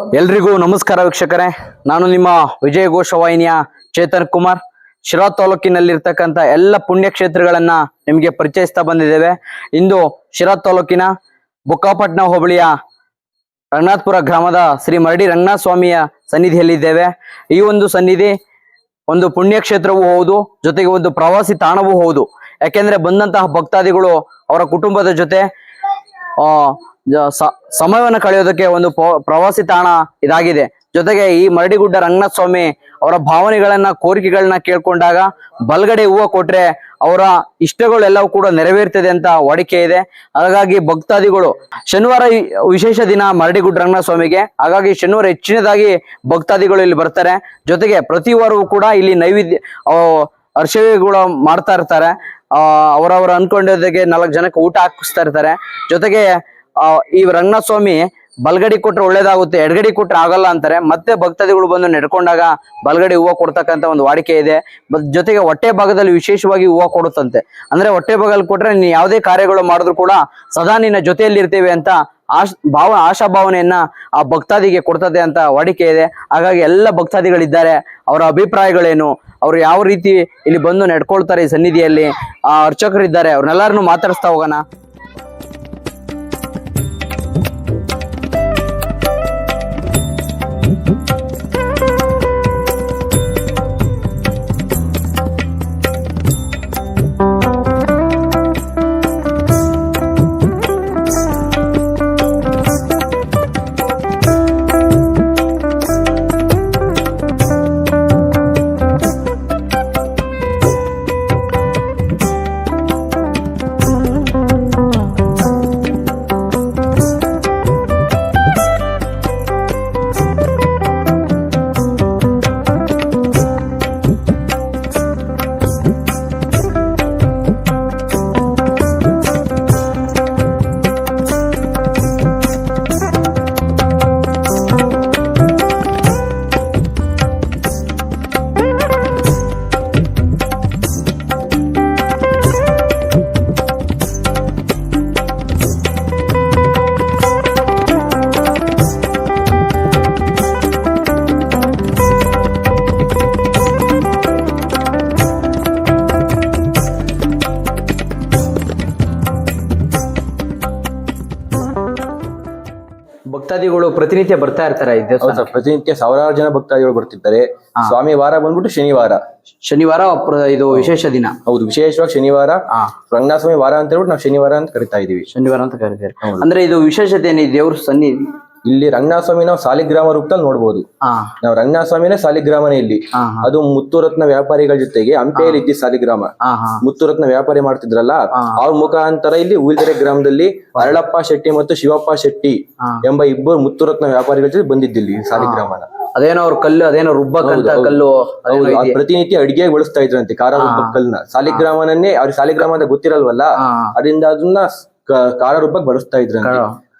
ಎಲ್ರಿಗೂ ನಮಸ್ಕಾರ ವೀಕ್ಷಕರೇ. ನಾನು ನಿಮ್ಮ ವಿಜಯ ಘೋಷ ವಾಹಿನಿಯ ಚೇತನ್ ಕುಮಾರ್. ಶಿರಾ ತಾಲೂಕಿನಲ್ಲಿರ್ತಕ್ಕಂಥ ಎಲ್ಲ ಪುಣ್ಯಕ್ಷೇತ್ರಗಳನ್ನ ನಿಮಗೆ ಪರಿಚಯಿಸ್ತಾ ಬಂದಿದ್ದೇವೆ. ಇಂದು ಶಿರಾ ತಾಲೂಕಿನ ಬುಕ್ಕಾಪಟ್ನ ಹೋಬಳಿಯ ರಂಗನಾಥ್ಪುರ ಗ್ರಾಮದ ಶ್ರೀ ಮರಡಿ ರಂಗನಾಥ ಸ್ವಾಮಿಯ ಸನ್ನಿಧಿಯಲ್ಲಿದ್ದೇವೆ. ಈ ಒಂದು ಸನ್ನಿಧಿ ಒಂದು ಪುಣ್ಯಕ್ಷೇತ್ರವೂ ಹೌದು, ಜೊತೆಗೆ ಒಂದು ಪ್ರವಾಸಿ ತಾಣವೂ ಹೌದು. ಯಾಕೆಂದ್ರೆ ಬಂದಂತಹ ಭಕ್ತಾದಿಗಳು ಅವರ ಕುಟುಂಬದ ಜೊತೆ ಸಮಯವನ್ನು ಕಳೆಯೋದಕ್ಕೆ ಒಂದು ಪ್ರವಾಸಿ ತಾಣ ಇದಾಗಿದೆ. ಜೊತೆಗೆ ಈ ಮರಡಿಗುಡ್ಡ ರಂಗನಾಥ ಸ್ವಾಮಿ ಅವರ ಭಾವನೆಗಳನ್ನ, ಕೋರಿಕೆಗಳನ್ನ ಕೇಳ್ಕೊಂಡಾಗ ಬಲ್ಗಡೆ ಹೂವು ಕೊಟ್ರೆ ಅವರ ಇಷ್ಟಗಳೆಲ್ಲವೂ ಕೂಡ ನೆರವೇರ್ತದೆ ಅಂತ ವಾಡಿಕೆ ಇದೆ. ಹಾಗಾಗಿ ಭಕ್ತಾದಿಗಳು ಶನಿವಾರ ವಿಶೇಷ ದಿನ ಮರಡಿಗುಡ್ಡ ರಂಗನಾಥ ಸ್ವಾಮಿಗೆ ಹಾಗಾಗಿ ಶನಿವಾರ ಹೆಚ್ಚಿನದಾಗಿ ಭಕ್ತಾದಿಗಳು ಇಲ್ಲಿ ಬರ್ತಾರೆ. ಜೊತೆಗೆ ಪ್ರತಿ ವಾರವೂ ಕೂಡ ಇಲ್ಲಿ ನೈವೇದ್ಯ ಅರ್ಶವಿಗಳು ಮಾಡ್ತಾ ಇರ್ತಾರೆ. ಅವರವರ ಅನ್ಕೊಂಡಿದ್ದಕ್ಕೆ ನಾಲ್ಕು ಜನಕ್ಕೆ ಊಟ ಹಾಕಿಸ್ತಾ ಇರ್ತಾರೆ. ಜೊತೆಗೆ ಈ ರಂಗನಾಥ ಸ್ವಾಮಿ ಬಲ್ಗಡಿ ಕೊಟ್ರೆ ಒಳ್ಳೇದಾಗುತ್ತೆ, ಎಡಗಡಿ ಕೊಟ್ರೆ ಆಗಲ್ಲ ಅಂತಾರೆ. ಮತ್ತೆ ಭಕ್ತಾದಿಗಳು ಬಂದು ನೆಡ್ಕೊಂಡಾಗ ಬಲ್ಗಡಿ ಹೂವು ಕೊಡ್ತಕ್ಕಂತ ಒಂದು ವಾಡಿಕೆ ಇದೆ. ಜೊತೆಗೆ ಹೊಟ್ಟೆ ಭಾಗದಲ್ಲಿ ವಿಶೇಷವಾಗಿ ಹೂವು ಕೊಡುತ್ತಂತೆ. ಅಂದ್ರೆ ಹೊಟ್ಟೆ ಭಾಗದಲ್ಲಿ ಕೊಟ್ರೆ ನೀನು ಯಾವುದೇ ಕಾರ್ಯಗಳು ಮಾಡಿದ್ರು ಕೂಡ ಸದಾ ನಿನ್ನ ಜೊತೆಯಲ್ಲಿ ಇರ್ತೇವೆ ಅಂತ ಆಶ್, ಭಾವ ಆಶಾಭಾವನೆಯನ್ನ ಆ ಭಕ್ತಾದಿಗೆ ಕೊಡ್ತದೆ ಅಂತ ವಾಡಿಕೆ ಇದೆ. ಹಾಗಾಗಿ ಎಲ್ಲ ಭಕ್ತಾದಿಗಳಿದ್ದಾರೆ. ಅವರ ಅಭಿಪ್ರಾಯಗಳೇನು? ಅವ್ರು ಯಾವ ರೀತಿ ಇಲ್ಲಿ ಬಂದು ನಡ್ಕೊಳ್ತಾರೆ ಈ ಸನ್ನಿಧಿಯಲ್ಲಿ? ಆ ಅರ್ಚಕರಿದ್ದಾರೆ. ಅವ್ರನ್ನೆಲ್ಲರನ್ನು ಮಾತಾಡಿಸ್ತಾ ಹೋಗೋಣ. ಭಕ್ತಾದಿಗಳು ಪ್ರತಿನಿತ್ಯ ಬರ್ತಾ ಇರ್ತಾರೆ ಈ ಹೌದು ದೇವಸ್ಥಾನ ಸರ್ ಪ್ರತಿನಿತ್ಯ ಸಾವಿರಾರು ಜನ ಭಕ್ತಾದಿಗಳು ಬರ್ತಿರ್ತಾರೆ. ಸ್ವಾಮಿ ವಾರ ಬಂದ್ಬಿಟ್ಟು ಶನಿವಾರ. ಶನಿವಾರ ಪ್ರ- ಇದು ವಿಶೇಷ ದಿನ. ಹೌದು ವಿಶೇಷವಾಗಿ ಶನಿವಾರ. ಹಾ. ರಂಗನಾಥ ಸ್ವಾಮಿ ವಾರ ಅಂತ ಹೇಳ್ಬಿಟ್ಟು ನಾವು ಶನಿವಾರ ಅಂತ ಕರಿತಾ ಇದೀವಿ ಶನಿವಾರ ಅಂತ ಕರಿತಾರೆ. ಅಂದ್ರೆ ಇದು ವಿಶೇಷತೆ ಏನಿದೆ? ದೇವ್ರ ಸನ್ನಿಧಿ ಇಲ್ಲಿ ರಂಗನಾಥ ಸ್ವಾಮಿ ನಾವು ಸಾಲಿಗ್ರಾಮ ರೂಪದಲ್ಲಿ ನೋಡ್ಬೋದು. ಹಾ. ನಾವು ರಂಗನಾಥ ಸ್ವಾಮಿನೇ ಸಾಲಿಗ್ರಾಮನೇ ಇಲ್ಲಿ. ಅದು ಮುತ್ತುರತ್ನ ವ್ಯಾಪಾರಿಗಳ ಜೊತೆಗೆ ಹಂಪೆಯಲ್ಲಿ ಇದ್ದಿ ಸಾಲಿಗ್ರಾಮ. ಮುತ್ತುರತ್ನ ವ್ಯಾಪಾರಿ ಮಾಡ್ತಿದ್ರಲ್ಲ ಅವ್ರ ಮುಖಾಂತರ ಇಲ್ಲಿ ಉಳಿದೆರೆ ಗ್ರಾಮದಲ್ಲಿ ಅರಳಪ್ಪ ಶೆಟ್ಟಿ ಮತ್ತು ಶಿವಪ್ಪ ಶೆಟ್ಟಿ ಎಂಬ ಇಬ್ಬರು ಮುತ್ತುರತ್ನ ವ್ಯಾಪಾರಿಗಳ ಜೊತೆ ಬಂದಿದ್ದಿಲ್ಲಿ ಸಾಲಿಗ್ರಾಮನ. ಅದೇನೋ ಅವ್ರ ಕಲ್ಲು ಅದೇನೋ ರುಬ್ಬಕ್ಕಂತ ಕಲ್ಲು? ಪ್ರತಿನಿತ್ಯ ಅಡಿಗೆ ಬಳಸ್ತಾ ಇದ್ರಂತೆ ಕಾರ ಕಲ್ಲನ್ನ ಕಲ್ನ. ಸಾಲಿಗ್ರಾಮನನ್ನೇ ಅವ್ರಿಗೆ ಸಾಲಿಗ್ರಾಮ ಅಂತ ಗೊತ್ತಿರಲ್ವಲ್ಲ ಅದರಿಂದ ಅದನ್ನ ಕಾರ ಖಾರ ರುಬ್ಬಕ್ ಬಳಸ್ತಾ ಇದ್ರಂತೆ.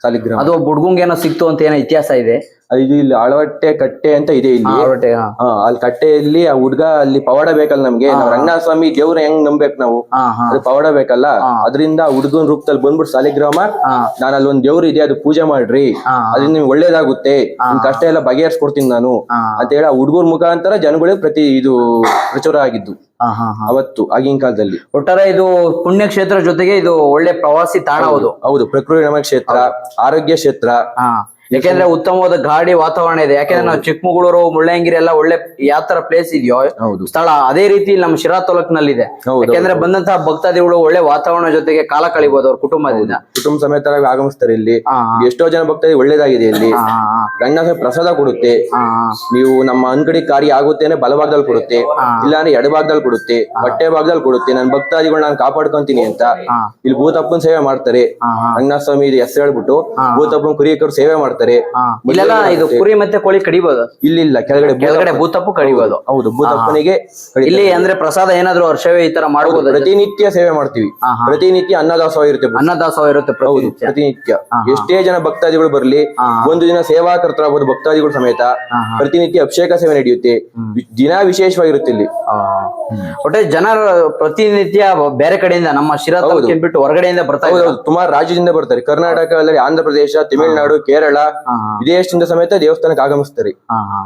ಸಾಲಿಗ್ರಾಮ. ಅದು ಒಬ್ಬ ಹುಡ್ಗಂಗೆ ಏನೋ ಸಿಕ್ತು ಅಂತ ಏನೋ ಇತಿಹಾಸ ಇದೆ. ಇದು ಇಲ್ಲಿ ಅಳವಟ್ಟೆ ಕಟ್ಟೆ ಅಂತ ಇದೆ ಇಲ್ಲಿ. ಆ, ಹೊರಟೆ, ಹಾ. ಹಾ ಅಲ್ಲಿ ಕಟ್ಟೆಯಲ್ಲಿ ಆ ಹುಡ್ಗ ಅಲ್ಲಿ ಪವಾಡ ಬೇಕಲ್ಲ ನಮ್ಗೆ. ನಾವ್ ರಂಗನಾಥ ಸ್ವಾಮಿ ದೇವ್ರ ಹೆಂಗ್ ನಂಬೇಕು ನಾವು? ಹಾ ಹಾ. ಅದು ಪವಾಡ ಬೇಕಲ್ಲ? ಅದರಿಂದ ಹುಡ್ಗನ್ ರೂಪದಲ್ಲಿ ಬಂದ್ಬಿಟ್ಟು ಸಾಲಿಗ್ರಾಮ ಹಾ. ನಾನು ಅಲ್ಲಿ ಒಂದ್ ದೇವ್ರು ಇದೆ ಅದು ಪೂಜೆ ಮಾಡ್ರಿ. ಅದ್ರಿಂದ ಅದರಿಂದ ನಿಮ್ಗೆ ಒಳ್ಳೇದಾಗುತ್ತೆ. ನಿಮ್ ಕಷ್ಟ ಎಲ್ಲ ಬಗೆಹರಿಸ್ಕೊಡ್ತೀನಿ ನಾನು. ಹಾ. ಅಂತ ಹೇಳಿ ಆ ಹುಡುಗರ ಮುಖಾಂತರ ಜನಗಳಿಗೆ ಪ್ರತಿ ಇದು ಪ್ರಚುರ ಆಗಿದ್ದು. ಹಾ ಹಾ ಹಾ. ಅವತ್ತು ಆಗಿನ ಕಾಲದಲ್ಲಿ. ಒಟ್ಟಾರೆ ಇದು ಪುಣ್ಯಕ್ಷೇತ್ರ ಜೊತೆಗೆ ಇದು ಒಳ್ಳೆ ಪ್ರವಾಸಿ ತಾಣ ಹೌದು ಹೌದು. ಪ್ರಕೃತಿ ರಮಣ ಕ್ಷೇತ್ರ ಆರೋಗ್ಯ ಕ್ಷೇತ್ರ. ಹಾ. ಯಾಕೆಂದ್ರೆ ಉತ್ತಮವಾದ ಗಾಡಿ ವಾತಾವರಣ ಇದೆ. ಯಾಕೆಂದ್ರೆ ನಾವು ಚಿಕ್ಕಮಗಳೂರು ಮುಳ್ಳಯ್ಯನಗಿರಿ ಎಲ್ಲ ಒಳ್ಳೆ ಯಾವ ತರ ಪ್ಲೇಸ್ ಇದೆಯೋ ಹೌದು. ಸ್ಥಳ ಅದೇ ರೀತಿ ನಮ್ಮ ಶಿರಾ ತಾಲೂಕಿನಲ್ಲಿ ಇದೆ ಯಾಕೆಂದ್ರೆ ಬಂದಂತಹ ಭಕ್ತಾದಿಗಳು ಒಳ್ಳೆ ವಾತಾವರಣ ಜೊತೆಗೆ ಕಾಲ ಕಳಿಬಹುದು ಅವ್ರ ಕುಟುಂಬದಿಂದ. ಕುಟುಂಬ ಸಮೇತರಾಗಿ ಆಗಮಿಸ್ತಾರೆ ಇಲ್ಲಿ. ಎಷ್ಟೋ ಜನ ಭಕ್ತಾದಿ ಒಳ್ಳೇದಾಗಿದೆ ಇಲ್ಲಿ. ಹಾ ಪ್ರಸಾದ ಕೊಡುತ್ತೆ. ನೀವು ನಮ್ಮ ಅಂಗಡಿ ಕಾರ್ಯ ಆಗುತ್ತೆ ಬಲಭಾಗದಲ್ಲಿ ಕೊಡುತ್ತೆ. ಇಲ್ಲಾಂದ್ರೆ ಎಡಭಾಗದಲ್ಲಿ ಕೊಡುತ್ತೆ ಬಟ್ಟೆ ಭಾಗದಲ್ಲಿ ಕೊಡುತ್ತೆ. ನನ್ನ ಭಕ್ತಾದಿಗಳು ನಾನು ಕಾಪಾಡ್ಕೊಂತೀನಿ ಅಂತ. ಇಲ್ಲಿ ಭೂತಪ್ಪನ ಸೇವೆ ಮಾಡ್ತಾರೆ. ರಂಗನಾಥ ಸ್ವಾಮಿ ಇದು ಹೆಸರು ಹೇಳ್ಬಿಟ್ಟು ಭೂತಪ್ಪನ ಕುರಿಯಕರು ಸೇವೆ ಮಾಡ್ತಾರೆ. ಮಾಡ್ತಾರೆ. ಇಲ್ಲೆಲ್ಲ ಇದು ಕುರಿ ಮತ್ತೆ ಕೋಳಿ ಕಡಿಬಹುದು ಇಲ್ಲ ಇಲ್ಲ ಕೆಳಗಡೆ ಕೆಳಗಡೆ ಭೂತಪ್ಪು ಕಡಿಬಹುದು ಹೌದು ಭೂತಪ್ಪನಿಗೆ ಇಲ್ಲಿ ಅಂದ್ರೆ ಪ್ರಸಾದ ಏನಾದ್ರು ವರ್ಷವೇ ಈ ತರ ಮಾಡಬಹುದು ಪ್ರತಿನಿತ್ಯ ಸೇವೆ ಮಾಡ್ತೀವಿ. ಪ್ರತಿನಿತ್ಯ ಅನ್ನದಾಸೋಹ ಇರುತ್ತೆ ಅನ್ನದಾಸೋಹ ಇರುತ್ತೆ ಪ್ರತಿನಿತ್ಯ. ಎಷ್ಟೇ ಜನ ಭಕ್ತಾದಿಗಳು ಬರ್ಲಿ. ಒಂದು ದಿನ ಸೇವಾಕರ್ತರಾಗಬಹುದು ಭಕ್ತಾದಿಗಳು ಸಮೇತ. ಪ್ರತಿನಿತ್ಯ ಅಭಿಷೇಕ ಸೇವೆ ನಡೆಯುತ್ತೆ. ದಿನ ವಿಶೇಷವಾಗಿರುತ್ತೆ ಇಲ್ಲಿ. ಒಟ್ಟೆ ಜನರು ಪ್ರತಿನಿತ್ಯ ಬೇರೆ ಕಡೆಯಿಂದ ನಮ್ಮ ಶಿರಾ ಬಿಟ್ಟು ಹೊರಗಡೆಯಿಂದ ಬರ್ತಾರೆ ಸುಮಾರು ರಾಜ್ಯದಿಂದ ಬರ್ತಾರೆ. ಕರ್ನಾಟಕ ಅಲ್ಲದೆ ಆಂಧ್ರ ಪ್ರದೇಶ ತಮಿಳುನಾಡು ಕೇರಳ. ವಿದೇಶದಿಂದ ಸಮೇತ ದೇವಸ್ಥಾನಕ್ಕೆ ಆಗಮಿಸ್ತಾರೆ.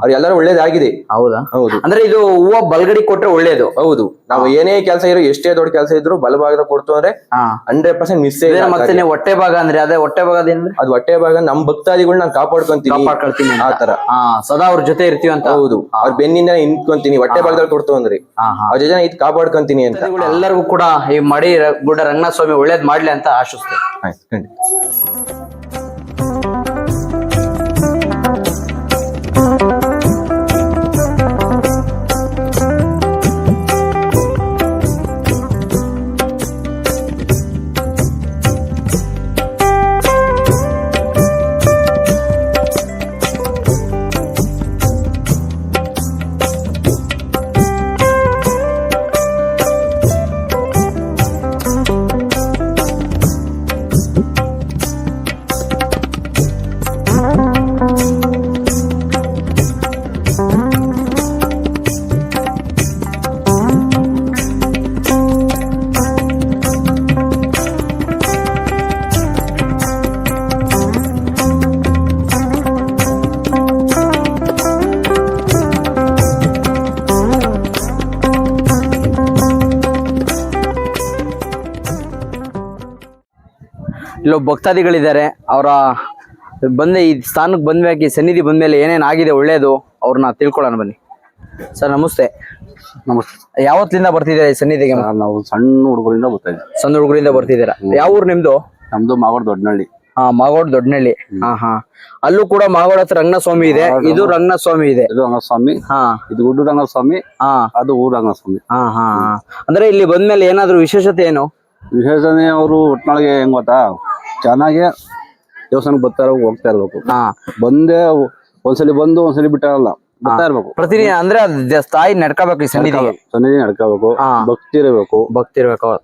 ಅವ್ರ ಎಲ್ಲರೂ ಅವ್ರೆಲ್ಲರೂ ಒಳ್ಳೇದಾಗಿದೆ. ಹೌದಾ? ಹೌದು. ಅಂದ್ರೆ ಇದು ಹೂವ ಬಲ್ಗಡಿ ಕೊಟ್ರೆ ಒಳ್ಳೇದು. ಹೌದು. ನಾವು ಏನೇ ಕೆಲಸ ಇರೋ ಎಷ್ಟೇ ದೊಡ್ಡ ಕೆಲಸ ಇದ್ರು ಬಲಭಾಗದ ಕೊಡ್ತು ಅಂದ್ರೆ ಹಂಡ್ರೆಡ್ ಪರ್ಸೆಂಟ್ ಮಿಸ್ ಮತ್ತೆ ಹೊಟ್ಟೆ ಭಾಗ ಅಂದ್ರೆ ಅದೇ ಹೊಟ್ಟೆ ಭಾಗದಿಂದ ಅದು ಹೊಟ್ಟೆ ಭಾಗ ನಮ್ ಭಕ್ತಾದಿಗಳು ನಾನು ಕಾಪಾಡ್ಕೊಂತೀನಿ. ಕಾಪಾಡ್ಕೊಳ್ತೀನಿ. ಆ ತರ. ಸದಾ ಅವ್ರ ಜೊತೆ ಇರ್ತೀವಿ ಅಂತ. ಹೌದು. ಅವ್ರ ಬೆನ್ನಿಂದ ನಿಂತ್ಕೊಂತೀನಿ ಹೊಟ್ಟೆ ಭಾಗದಲ್ಲಿ ಕೊಡ್ತು ಅಂದ್ರೆ. ಅವ್ರ ಜೊತೆ ಇದು ಕಾಪಾಡ್ಕೊಂತೀನಿ ಅಂತ. ಎಲ್ಲರಿಗೂ ಕೂಡ ಈ ಮಡಿ ಗುಡ್ಡ ರಂಗನಾಥ ಸ್ವಾಮಿ ಒಳ್ಳೇದ್ ಮಾಡ್ಲಿ ಅಂತ ಆಶಿಸ್ತೇನೆ. ಆಯ್ತು ಖಂಡಿತ. ಇಲ್ಲೊಬ್ಬ ಭಕ್ತಾದಿಗಳಿದ್ದಾರೆ ಅವರ ಬಂದ ಈ ಸ್ಥಾನಕ್ಕೆ ಬಂದ ಈ ಸನ್ನಿಧಿ ಬಂದ್ಮೇಲೆ ಏನೇನು ಆಗಿದೆ ಒಳ್ಳೆಯದು ಅವ್ರನ್ನ ತಿಳ್ಕೊಳ್ಳೋಣ ಬನ್ನಿ. ಸರ್ ನಮಸ್ತೆ. ನಮಸ್ತೆ. ಯಾವತ್ತಿಂದ ಬರ್ತಿದ್ದೀರಾ ಈ ಸನ್ನಿಧಿಗೆ? ನಾವು ಸಣ್ಣ ಹುಡುಗರಿಂದ ಬರ್ತಾ ಇದ್ದೀವಿ. ಸಣ್ಣ ಹುಡುಗರಿಂದ ಬರ್ತಿದ್ದೀರಾ? ಯಾವ ಊರು ನಿಮ್ದು? ನಮ್ದು ಮಾಗೋಡ್ ದೊಡ್ಡನಹಳ್ಳಿ ಹಾ ಮಾಗೋಡ್ ದೊಡ್ಡನಹಳ್ಳಿ ಹಾ ಹಾ. ಅಲ್ಲೂ ಕೂಡ ಮಾಗೋಡ್ ಹತ್ರ ರಂಗನಸ್ವಾಮಿ ಇದೆ. ಇದು ರಂಗನಾಥ ಸ್ವಾಮಿ ಇದೆ. ಇದು ರಂಗಸ್ವಾಮಿ. ಹಾ. ಇದು ಗುಡ್ಡು ರಂಗಸ್ವಾಮಿ. ಹಾ. ಅದು ಊರು ರಂಗಸ್ವಾಮಿ. ಹಾ ಹಾ ಹಾ. ಅಂದ್ರೆ ಇಲ್ಲಿ ಬಂದ್ಮೇಲೆ ಏನಾದ್ರು ವಿಶೇಷತೆ ಏನು? ವಿಶೇಷನೇ ಅವರು ಒಟ್ನೊಳಗೆ ಹೆಂಗ್ ಗೊತ್ತಾ? ಚೆನ್ನಾಗೆ ದೇವಸ್ಥಾನಕ್ಕೆ ಬರ್ತಾ ಇರೋ ಹೋಗ್ತಾ ಇರ್ಬೇಕು. ಹಾ. ಬಂದೇ ಒಂದ್ಸಲಿ ಬಂದು ಒಂದ್ಸಲಿ ಬಿಟ್ಟಾರಲ್ಲ ಬರ್ತಾ ಇರ್ಬೇಕು. ಪ್ರತಿದಿನ ಅಂದ್ರೆ ಅದ್ ಜ- ತಾಯಿ ನಡ್ಕೋಬೇಕು ಈ ಸನ್ನಿಧಿಗೆ ಸನ್ನಿಧಿ ನಡ್ಕೋಬೇಕು. ಹಾ. ಭಕ್ತಿ ಇರಬೇಕು. ಭಕ್ತಿ ಇರ್ಬೇಕು.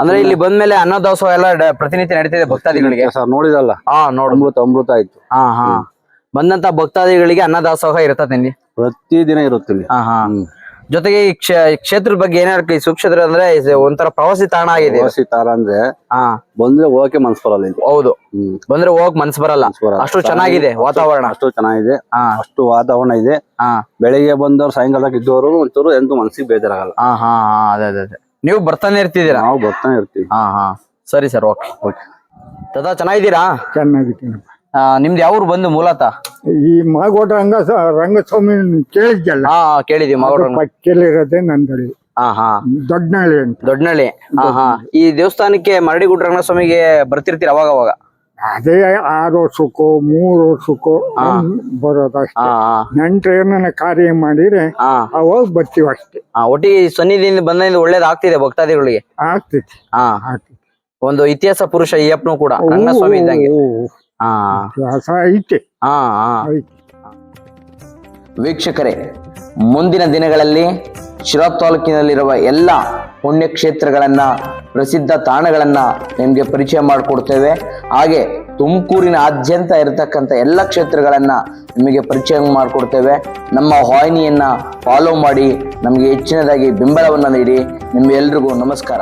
ಅಂದ್ರೆ ಇಲ್ಲಿ ಬಂದ್ಮೇಲೆ ಅನ್ನದಾಸೋಹ ಎಲ್ಲ ಡ- ಪ್ರತಿನಿತ್ಯ ನಡೀತಿದೆ ಭಕ್ತಾದಿಗಳಿಗೆ. ಸರ್ ನೋಡಿದಲ್ಲ? ಹಾ ನೋಡು. ಅಮೃತ ಅಮೃತ ಆಯ್ತು. ಹಾ ಹಾ. ಬಂದಂತ ಭಕ್ತಾದಿಗಳಿಗೆ ಅನ್ನದಾಸೋಹ ಇರ್ತದೆ ಇಲ್ಲಿ ಪ್ರತಿ ದಿನ ಇರುತ್ತೆ ಇಲ್ಲಿ ಹಾ ಹಾ. ಹ್ಮ್. ಜೊತೆಗೆ ಈ ಕ್ಷೇ- ಕ್ಷೇತ್ರದ ಬಗ್ಗೆ ಏನಾದ್ರು ಸುಕ್ಷೇತ್ರ ಅಂದ್ರೆ ಒಂಥರ ಪ್ರವಾಸಿ ತಾಣ ಆಗಿದೆ. ಪ್ರವಾಸಿ ತಾಣ ಅಂದ್ರೆ ಹಾ. ಬಂದ್ರೆ ಹೋಗಕ್ಕೆ ಮನ್ಸ್ ಬರಲ್ಲ ಇಲ್ಲಿ ಹೌದು. ಹ್ಮ್. ಬಂದ್ರೆ ಹೋಗಕ್ ಮನ್ಸ್ ಬರಲ್ಲ. ಅಷ್ಟು ಚೆನ್ನಾಗಿದೆ ವಾತಾವರಣ. ಅಷ್ಟು ಚೆನ್ನಾಗಿದೆ. ಹಾ. ಅಷ್ಟು ವಾತಾವರಣ ಇದೆ. ಹಾ. ಬೆಳಿಗ್ಗೆ ಬಂದವ್ರು ಸಾಯಂಕಾಲಕ್ಕೆ ಇದ್ದವರು ಒಂಚೂರು ಎಂತೂ ಮನ್ಸಿಗೆ ಬೇಜಾರಾಗಲ್ಲ. ಹಾ ಹಾ ಹಾ ಅದೇ ಅದೇ ಅದೇ. ನೀವು ಬರ್ತಾನೆ ಇರ್ತಿದ್ದೀರಾ? ನಾವು ಬರ್ತಾನೆ ಇರ್ತೀವಿ. ಹಾ ಹಾ. ಸರಿ ಸರ್ ಓಕೆ. ಓಕೆ. ದಾದಾ ಚೆನ್ನಾಗಿದ್ದೀರಾ? ಚೆನ್ನಾಗಿದ್ದೀನಿ. ನಿಮ್ದು ಯಾವ ಊರು ಬಂದು ಮೂಲತಃ? ಈ ಮಾಗೋಟ ರಂಗ ರಂಗಸ್ವಾಮಿ ಕೇಳಿದ್ಯಲ್ಲ? ಹಾ ಮಾಗೋಟ ಕೇಳಿದೀವಿ ಮಗಳು ಪಕ್ಕದಲ್ಲಿರೋದೇ ನಂದಳ್ಳಿ. ಹಾ ಹಾ. ದೊಡ್ಡನಳ್ಳಿ ಅಂತ. ದೊಡ್ಡನಳ್ಳಿ ಹಾ ಹಾ. ಈ ದೇವಸ್ಥಾನಕ್ಕೆ ಮರಡಿಗುಡ್ಡ ರಂಗಸ್ವಾಮಿಗೆ ಸ್ವಾಮಿಗೆ ಬರ್ತಿರ್ತೀರ ಅವಾಗ ಅವಾಗ ಅದೇ ಆರು ವರ್ಷಕ್ಕೂ ಮೂರು ವರ್ಷಕ್ಕೂ ಬರೋದಷ್ಟೇ ಏನನ್ನ ನೆಂಟ್ರು ಏನಾನ ಕಾರ್ಯ ಮಾಡಿದ್ರೆ ಅವಾಗ ಬರ್ತೀವಿ ಅಷ್ಟೇ. ಒಟ್ಟಿಗೆ ಈ ಸನ್ನಿಧಿಯಿಂದ ಬಂದಿಂದ ಒಳ್ಳೇದ್ ಆಗ್ತಿದೆ ಭಕ್ತಾದಿಗಳಿಗೆ? ಆಗ್ತೈತಿ. ಹಾ. ಒಂದು ಇತಿಹಾಸ ಪುರುಷ ಈ ಅಪ್ಪನು ಕೂಡ ರಂಗಸ್ವಾಮಿ ಸ್ವಾಮಿ ಇದ್ದಂಗೆ ಐತೆ ಹಾ ಹಾ ವೀಕ್ಷಕರೇ ಮುಂದಿನ ದಿನಗಳಲ್ಲಿ ಶಿರಾ ತಾಲೂಕಿನಲ್ಲಿರುವ ಎಲ್ಲ ಪುಣ್ಯಕ್ಷೇತ್ರಗಳನ್ನ ಪ್ರಸಿದ್ಧ ತಾಣಗಳನ್ನ ನಿಮಗೆ ಪರಿಚಯ ಮಾಡಿಕೊಡ್ತೇವೆ. ಹಾಗೆ ತುಮಕೂರಿನ ಆದ್ಯಂತ ಇರತಕ್ಕಂಥ ಎಲ್ಲ ಕ್ಷೇತ್ರಗಳನ್ನ ನಿಮಗೆ ಪರಿಚಯ ಮಾಡಿಕೊಡ್ತೇವೆ. ನಮ್ಮ ವಾಹಿನಿಯನ್ನ ಫಾಲೋ ಮಾಡಿ ನಮಗೆ ಹೆಚ್ಚಿನದಾಗಿ ಬೆಂಬಲವನ್ನು ನೀಡಿ. ನಿಮ್ಗೆಲ್ರಿಗೂ ನಮಸ್ಕಾರ.